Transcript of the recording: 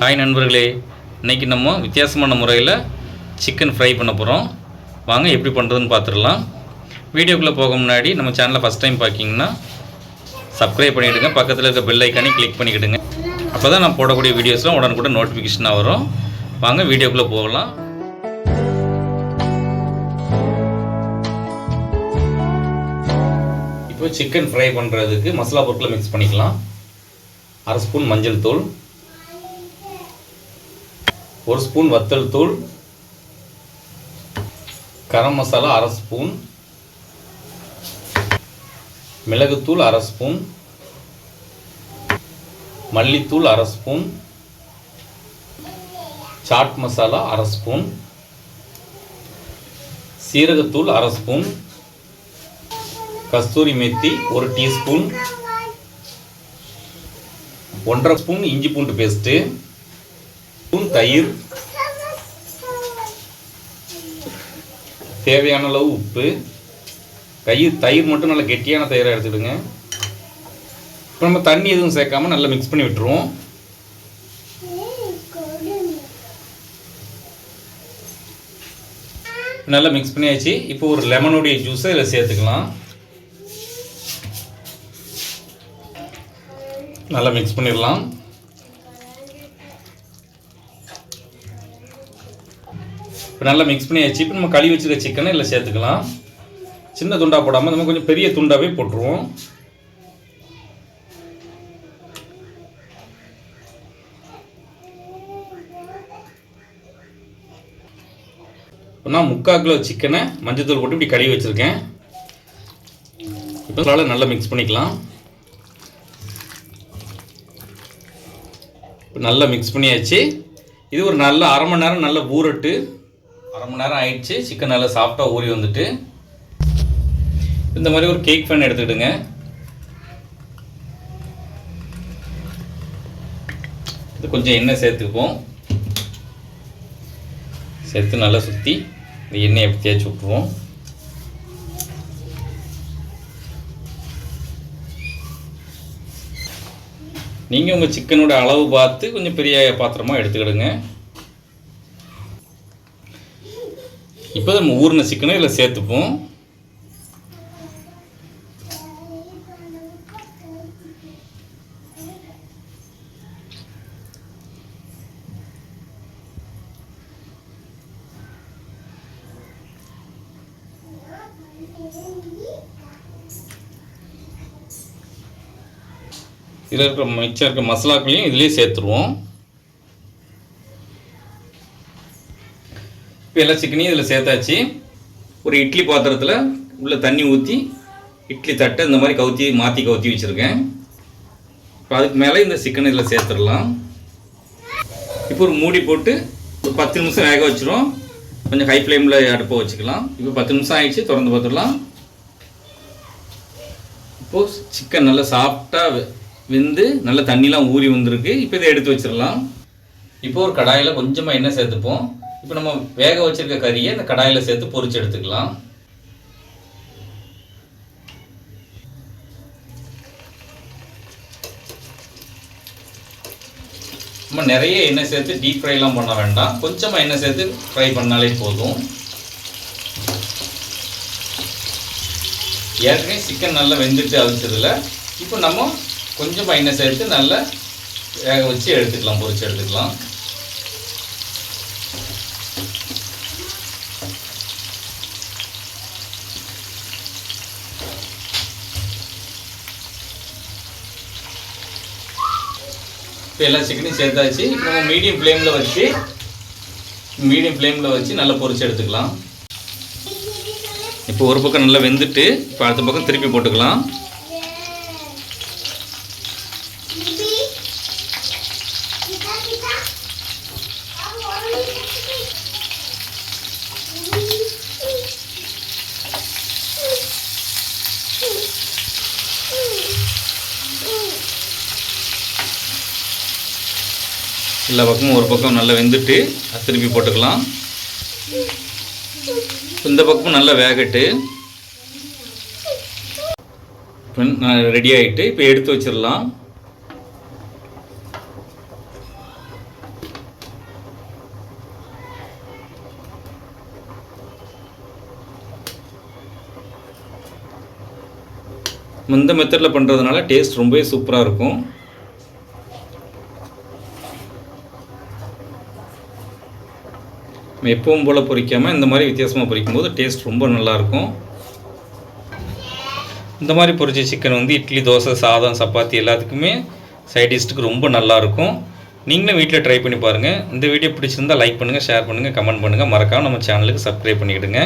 Hi நண்பர்களே இன்றைக்கி நம்ம வித்தியாசமான முறையில் சிக்கன் ஃப்ரை பண்ண போகிறோம் வாங்க எப்படி பண்ணுறதுன்னு பார்த்துடலாம் வீடியோக்குள்ளே போக முன்னாடி நம்ம சேனலை ஃபஸ்ட் டைம் பார்க்கிங்கன்னா சப்ஸ்கிரைப் பண்ணிவிடுங்க பக்கத்தில் இருக்க பெல் ஐக்கானே கிளிக் பண்ணிக்கிடுங்க. அப்போ தான் நான் போடக்கூடிய வீடியோஸ்லாம் உடனுக்குடன் நோட்டிஃபிகேஷனாக வரும். வாங்க வீடியோக்குள்ளே போகலாம். இப்போ சிக்கன் ஃப்ரை பண்ணுறதுக்கு மசாலா பொருட்களை மிக்ஸ் பண்ணிக்கலாம். அரை ஸ்பூன் மஞ்சள் தூள் ஒரு ஸ்பூன் வத்தல் தூள் கரம் மசாலா அரை ஸ்பூன் மிளகுத்தூள் அரை ஸ்பூன் மல்லித்தூள் அரை ஸ்பூன் சாட் மசாலா அரை ஸ்பூன் சீரகத்தூள் அரை ஸ்பூன் கஸ்தூரி மெத்தி ஒரு டீஸ்பூன் ஒன்றரை ஸ்பூன் இஞ்சி பூண்டு பேஸ்ட்டு தயிர். தேவையான அளவு உப்பு. தயிர் தயிர் மட்டும் நல்லா கெட்டியான தயிராக எடுத்துக்கிடுங்க. இப்போ நம்ம தண்ணி எதுவும் சேர்க்காம நல்லா மிக்ஸ் பண்ணி விட்டுருவோம். நல்லா மிக்ஸ் பண்ணியாச்சு. இப்போ ஒரு லெமனுடைய ஜூஸை இதில் சேர்த்துக்கலாம். நல்லா மிக்ஸ் பண்ணிடலாம். இப்போ நல்லா மிக்ஸ் பண்ணியாச்சு. இப்போ நம்ம கழுவி வச்சுருக்க சிக்கனை இல்லை சேர்த்துக்கலாம். சின்ன துண்டாக போடாமல் நம்ம கொஞ்சம் பெரிய துண்டாகவே போட்டுருவோம். இப்போ நான் முக்கால் கிலோ சிக்கனை மஞ்சத்தூள் போட்டு இப்படி கழுவி வச்சுருக்கேன். இப்போ அதனால் நல்லா மிக்ஸ் பண்ணிக்கலாம். இப்போ நல்லா மிக்ஸ் பண்ணியாச்சு. இது ஒரு நல்ல அரை மணி நேரம் நல்லா ஊறட்டு. அரை மணி நேரம் ஆயிடுச்சு. சிக்கன் நல்லா சாஃப்டாக ஊறி வந்துட்டு. இந்த மாதிரி ஒரு கேக் ஃபேன் எடுத்துக்கிடுங்க. இது கொஞ்சம் எண்ணெய் சேர்த்துக்குவோம். சேர்த்து நல்லா சுற்றி இந்த எண்ணெயை எப்படி தேய்ச்சி விட்ருவோம் நீங்கள் உங்கள் சிக்கனோட அளவு பார்த்து கொஞ்சம் பெரிய பாத்திரமாக எடுத்துக்கிடுங்க. இப்போ நம்ம ஊறின சிக்கனை இதில் சேர்த்துப்போம். இதில் இருக்கிற மிச்சம் இருக்கிற மசாலாக்களையும் இதுலேயே சேர்த்துருவோம். இப்போ எல்லா சிக்கனையும் இதில் சேர்த்தாச்சு. ஒரு இட்லி பாத்திரத்தில் உள்ளே தண்ணி ஊற்றி இட்லி தட்டை இந்த மாதிரி கவுத்தி மாற்றி கவுத்தி வச்சுருக்கேன். இப்போ அதுக்கு மேலே இந்த சிக்கனை இதில் சேர்த்துடலாம். இப்போ ஒரு மூடி போட்டு ஒரு பத்து நிமிஷம் வேக வச்சிரும். கொஞ்சம் ஹை ஃப்ளேமில் அடுப்பை வச்சுக்கலாம். இப்போ பத்து நிமிஷம் ஆயிடுச்சு திறந்து பார்த்துடலாம். இப்போது சிக்கன் நல்லா சாஃப்டாக வெந்து நல்ல தண்ணிலாம் ஊறி வந்திருக்கு. இப்போ இதை எடுத்து வச்சிடலாம். இப்போ ஒரு கடாயில் கொஞ்சமாக எண்ணெய் சேர்த்துப்போம். இப்போ நம்ம வேக வச்சிருக்க கறியை இந்த கடாயில் சேர்த்து பொறிச்சு எடுத்துக்கலாம். நம்ம நிறைய எண்ணெய் சேர்த்து டீப் ஃப்ரைலாம் பண்ண வேண்டாம். கொஞ்சமாக எண்ணெய் சேர்த்து ஃப்ரை பண்ணாலே போதும். ஏற்கனவே சிக்கன் நல்லா வெந்துட்டு அவிச்சதில் இப்போ நம்ம கொஞ்சமாக எண்ணெய் சேர்த்து நல்லா வேக வச்சு எடுத்துக்கலாம் பொரிச்சு எடுத்துக்கலாம். இப்போ எல்லா சிக்கனையும் சேர்த்தாச்சு. நம்ம மீடியம் ஃப்ளேமில் வச்சு மீடியம் ஃப்ளேமில் வச்சு நல்லா பொரிச்சு எடுத்துக்கலாம். இப்போ ஒரு பக்கம் நல்லா வெந்துட்டு இப்போ அடுத்த பக்கம் திருப்பி போட்டுக்கலாம். எல்லா பக்கமும் ஒரு பக்கம் நல்லா வெந்துட்டு திருப்பி போட்டுக்கலாம். இந்த பக்கமும் நல்லா வேகட்டு. ரெடி ஆகிட்டு இப்போ எடுத்து வச்சிடலாம். இந்த மெத்தடில் பண்ணுறதுனால டேஸ்ட் ரொம்பவே சூப்பராக இருக்கும். நம்ம எப்பவும் போல் பொரிக்காமல் இந்த மாதிரி வித்தியாசமாக பொரிக்கும் போது டேஸ்ட் ரொம்ப நல்லாயிருக்கும். இந்த மாதிரி பொரிச்ச சிக்கன் வந்து இட்லி தோசை சாதம் சப்பாத்தி எல்லாத்துக்குமே சைட் டிஷ்க்கு ரொம்ப நல்லாயிருக்கும். நீங்களும் வீட்டில் ட்ரை பண்ணி பாருங்கள் இந்த வீடியோ பிடிச்சிருந்தா லைக் பண்ணுங்கள் ஷேர் பண்ணுங்கள் கமெண்ட் பண்ணுங்கள் மறக்காமல் நம்ம சேனலுக்கு சப்ஸ்கிரைப் பண்ணிக்கிடுங்க.